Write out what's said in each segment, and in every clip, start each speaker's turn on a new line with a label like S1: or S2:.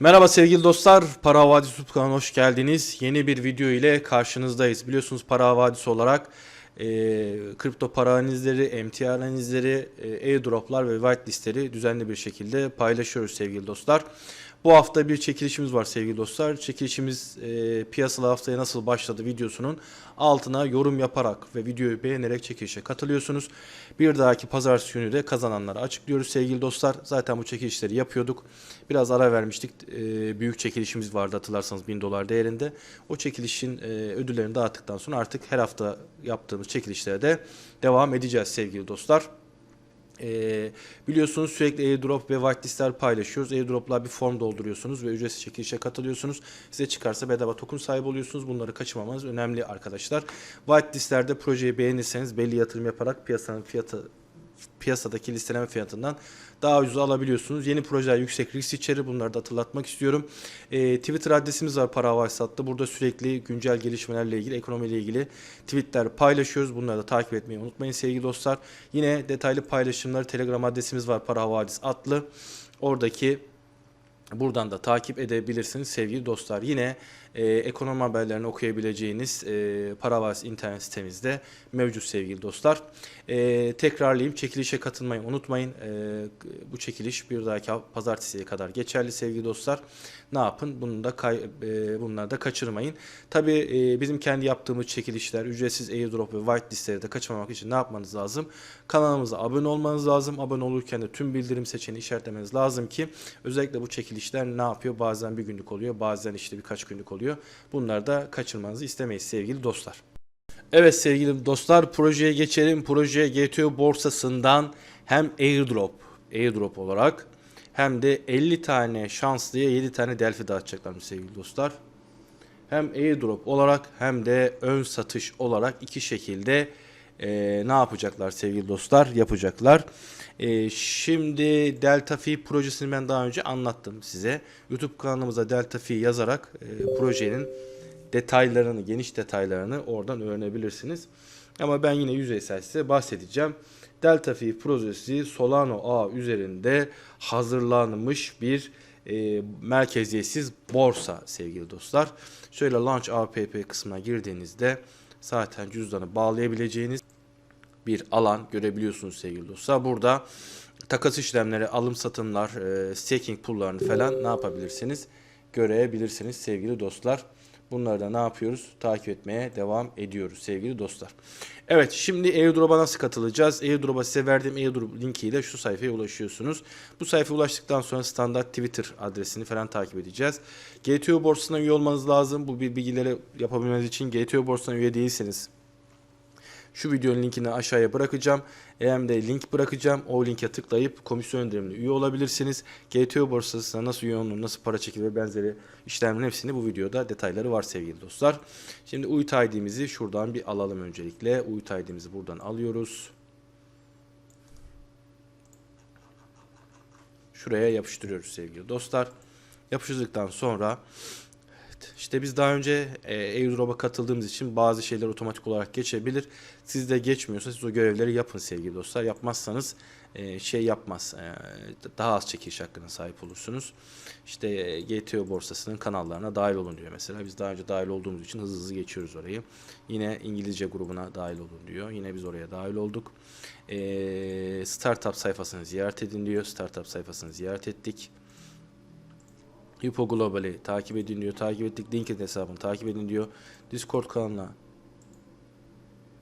S1: Merhaba sevgili dostlar, Para Havadisi YouTube kanalına hoş geldiniz. Yeni bir video ile karşınızdayız. Biliyorsunuz Para Havadisi olarak e, kripto para analizleri, MTR analizleri, e, airdroplar ve whitelistleri düzenli bir şekilde paylaşıyoruz sevgili dostlar. Bu hafta bir çekilişimiz var sevgili dostlar. Çekilişimiz e, piyasalı haftaya nasıl başladı videosunun altına yorum yaparak ve videoyu beğenerek çekilişe katılıyorsunuz. Bir dahaki pazartesi günü de kazananları açıklıyoruz sevgili dostlar. Zaten bu çekilişleri yapıyorduk. Biraz ara vermiştik. E, büyük çekilişimiz vardı hatırlarsanız 1000 dolar değerinde. O çekilişin e, ödüllerini dağıttıktan sonra artık her hafta yaptığımız çekilişlere de devam edeceğiz sevgili dostlar. Ee, biliyorsunuz sürekli airdrop ve whitelistler paylaşıyoruz. Airdrop'lar bir form dolduruyorsunuz ve ücretsiz çekilişe katılıyorsunuz. Size çıkarsa bedava token sahibi oluyorsunuz. Bunları kaçırmamanız önemli arkadaşlar. Whitelistlerde projeyi beğenirseniz belli yatırım yaparak piyasanın fiyatı piyasadaki listeleme fiyatından daha ucuz alabiliyorsunuz. Yeni projeler yüksek risk içerir. Bunları da hatırlatmak istiyorum. Ee, Twitter adresimiz var Para Havaysattı. Burada sürekli güncel gelişmelerle ilgili, ekonomiyle ilgili tweetler paylaşıyoruz. Bunları da takip etmeyi unutmayın sevgili dostlar. Yine detaylı paylaşımları Telegram adresimiz var Para Havadis adlı. Oradaki Buradan da takip edebilirsiniz sevgili dostlar. Yine e, ekonomi haberlerini okuyabileceğiniz e, Paravas internet sitemizde mevcut sevgili dostlar. E, tekrarlayayım çekilişe katılmayı unutmayın. E, bu çekiliş bir dahaki pazartesiye kadar geçerli sevgili dostlar. Ne yapın? Bunu da kay, e, bunları da kaçırmayın. Tabi e, bizim kendi yaptığımız çekilişler, ücretsiz airdrop ve whitelistleri de kaçırmamak için ne yapmanız lazım? Kanalımıza abone olmanız lazım. Abone olurken de tüm bildirim seçeneğini işaretlemeniz lazım ki özellikle bu çekilişler ne yapıyor? Bazen bir günlük oluyor, bazen işte birkaç günlük oluyor. Bunları da kaçırmanızı istemeyiz sevgili dostlar. Evet sevgili dostlar projeye geçelim. Projeye GTO borsasından hem airdrop, airdrop olarak hem de 50 tane şanslıya 7 tane delfi dağıtacaklarmış sevgili dostlar. Hem airdrop olarak hem de ön satış olarak iki şekilde e, ne yapacaklar sevgili dostlar? Yapacaklar. E, şimdi Delta Phi projesini ben daha önce anlattım size. YouTube kanalımıza Delta Phi yazarak e, projenin detaylarını, geniş detaylarını oradan öğrenebilirsiniz. Ama ben yine yüzeysel size bahsedeceğim. Delta Phi projesi Solano ağ üzerinde hazırlanmış bir e, merkeziyetsiz borsa sevgili dostlar. Şöyle Launch APP kısmına girdiğinizde zaten cüzdanı bağlayabileceğiniz bir alan görebiliyorsunuz sevgili dostlar. Burada takas işlemleri, alım satımlar, e, staking pool'larını falan ne yapabilirsiniz? Görebilirsiniz sevgili dostlar. Bunları da ne yapıyoruz? Takip etmeye devam ediyoruz sevgili dostlar. Evet şimdi airdrop'a nasıl katılacağız? Airdrop'a size verdiğim airdrop linkiyle şu sayfaya ulaşıyorsunuz. Bu sayfaya ulaştıktan sonra standart Twitter adresini falan takip edeceğiz. GTO borsasına üye olmanız lazım. Bu bilgileri yapabilmeniz için GTO borsasına üye değilseniz şu videonun linkini aşağıya bırakacağım. Hem de link bırakacağım. O linke tıklayıp komisyon indirimli üye olabilirsiniz. GTO borsasına nasıl üye olunur, nasıl para çekilir ve benzeri işlemlerin hepsini bu videoda detayları var sevgili dostlar. Şimdi UIT ID'mizi şuradan bir alalım öncelikle. UIT ID'mizi buradan alıyoruz. Şuraya yapıştırıyoruz sevgili dostlar. Yapıştırdıktan sonra işte biz daha önce e, airdrop'a katıldığımız için bazı şeyler otomatik olarak geçebilir. Siz de geçmiyorsa siz o görevleri yapın sevgili dostlar. Yapmazsanız e, şey yapmaz. E, daha az çekiliş hakkına sahip olursunuz. İşte e, GTO borsasının kanallarına dahil olun diyor mesela. Biz daha önce dahil olduğumuz için hızlı hızlı geçiyoruz orayı. Yine İngilizce grubuna dahil olun diyor. Yine biz oraya dahil olduk. E, startup sayfasını ziyaret edin diyor. Startup sayfasını ziyaret ettik. Hypo Global'i takip edin diyor. Takip ettik. LinkedIn hesabını takip edin diyor. Discord kanalına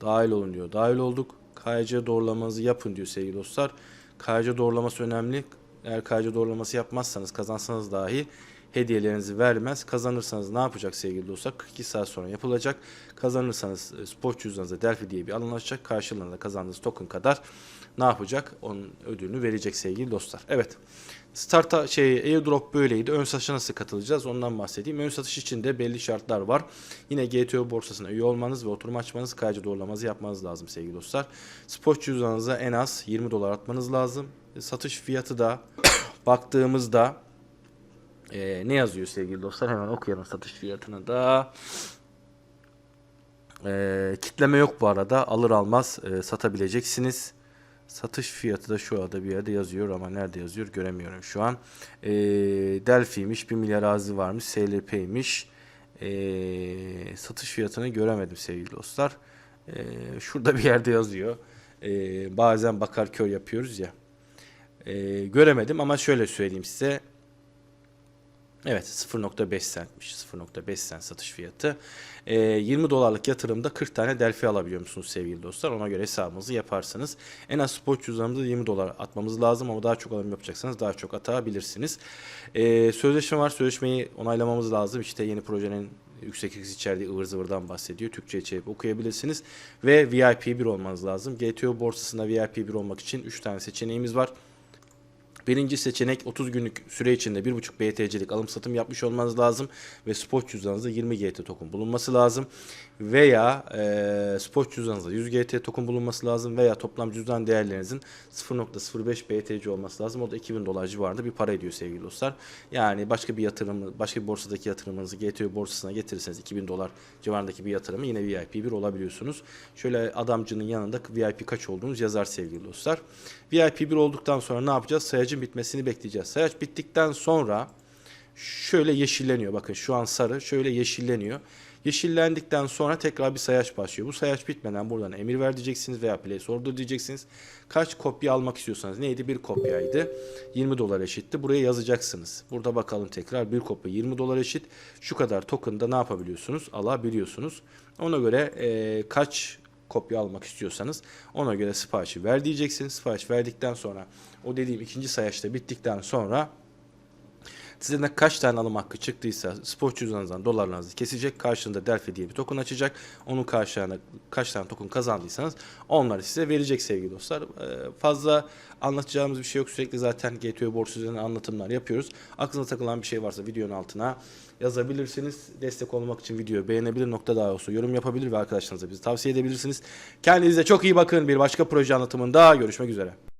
S1: dahil olun diyor. Dahil olduk. KYC doğrulamanızı yapın diyor sevgili dostlar. KYC doğrulaması önemli. Eğer KYC doğrulaması yapmazsanız kazansanız dahi hediyelerinizi vermez. Kazanırsanız ne yapacak sevgili dostlar? 42 saat sonra yapılacak. Kazanırsanız e, spor cüzdanınıza Delphi diye bir alan açacak. Karşılığında kazandığınız token kadar ne yapacak? Onun ödülünü verecek sevgili dostlar. Evet. Start'a şey airdrop böyleydi. Ön satışa nasıl katılacağız ondan bahsedeyim. Ön satış için de belli şartlar var. Yine GTO borsasına üye olmanız ve oturum açmanız, KC doğrulamanızı yapmanız lazım sevgili dostlar. Spot cüzdanınıza en az 20 dolar atmanız lazım. Satış fiyatı da baktığımızda e, ne yazıyor sevgili dostlar? Hemen okuyalım satış fiyatını da. E, kitleme yok bu arada. Alır almaz e, satabileceksiniz. Satış fiyatı da şu anda bir yerde yazıyor ama nerede yazıyor göremiyorum şu an. Ee, Delphi'ymiş 1 milyar arazi varmış SLP'ymiş. Ee, satış fiyatını göremedim sevgili dostlar. Ee, şurada bir yerde yazıyor. Ee, bazen bakar kör yapıyoruz ya. Ee, göremedim ama şöyle söyleyeyim size. Evet 0.5 centmiş. 0.5 cent satış fiyatı. Ee, 20 dolarlık yatırımda 40 tane Delphi alabiliyor musunuz sevgili dostlar? Ona göre hesabınızı yaparsınız. En az spot cüzdanımızda 20 dolar atmamız lazım ama daha çok alım yapacaksanız daha çok atabilirsiniz. Ee, sözleşme var. Sözleşmeyi onaylamamız lazım. İşte yeni projenin yüksek hız içerdiği ıvır zıvırdan bahsediyor. Türkçe çevirip okuyabilirsiniz. Ve VIP 1 olmanız lazım. GTO borsasında VIP 1 olmak için 3 tane seçeneğimiz var. Birinci seçenek 30 günlük süre içinde 1.5 BTC'lik alım satım yapmış olmanız lazım. Ve spot cüzdanınızda 20 GT token bulunması lazım veya e, spot cüzdanınızda 100 GT token bulunması lazım veya toplam cüzdan değerlerinizin 0.05 BTC olması lazım. O da 2000 dolar civarında bir para ediyor sevgili dostlar. Yani başka bir yatırım, başka bir borsadaki yatırımınızı GTO borsasına getirirseniz 2000 dolar civarındaki bir yatırımı yine VIP bir olabiliyorsunuz. Şöyle adamcının yanında VIP kaç olduğunuz yazar sevgili dostlar. VIP 1 olduktan sonra ne yapacağız? Sayacın bitmesini bekleyeceğiz. Sayaç bittikten sonra şöyle yeşilleniyor. Bakın şu an sarı şöyle yeşilleniyor. Yeşillendikten sonra tekrar bir sayaç başlıyor. Bu sayaç bitmeden buradan emir ver diyeceksiniz veya place order diyeceksiniz. Kaç kopya almak istiyorsanız neydi? Bir kopyaydı. 20 dolar eşitti. Buraya yazacaksınız. Burada bakalım tekrar bir kopya 20 dolar eşit. Şu kadar token'da ne yapabiliyorsunuz? Alabiliyorsunuz. Ona göre eee, kaç kopya almak istiyorsanız ona göre siparişi ver diyeceksiniz. Sipariş verdikten sonra o dediğim ikinci sayaçta bittikten sonra size ne kaç tane alım hakkı çıktıysa spot cüzdanınızdan dolarlarınızı kesecek. Karşında Delphi diye bir token açacak. Onun karşılığında kaç tane token kazandıysanız onları size verecek sevgili dostlar. Ee, fazla anlatacağımız bir şey yok. Sürekli zaten GTO borsası üzerine anlatımlar yapıyoruz. Aklınıza takılan bir şey varsa videonun altına yazabilirsiniz. Destek olmak için videoyu beğenebilir nokta daha olsa yorum yapabilir ve arkadaşlarınıza bizi tavsiye edebilirsiniz. Kendinize çok iyi bakın. Bir başka proje anlatımında görüşmek üzere.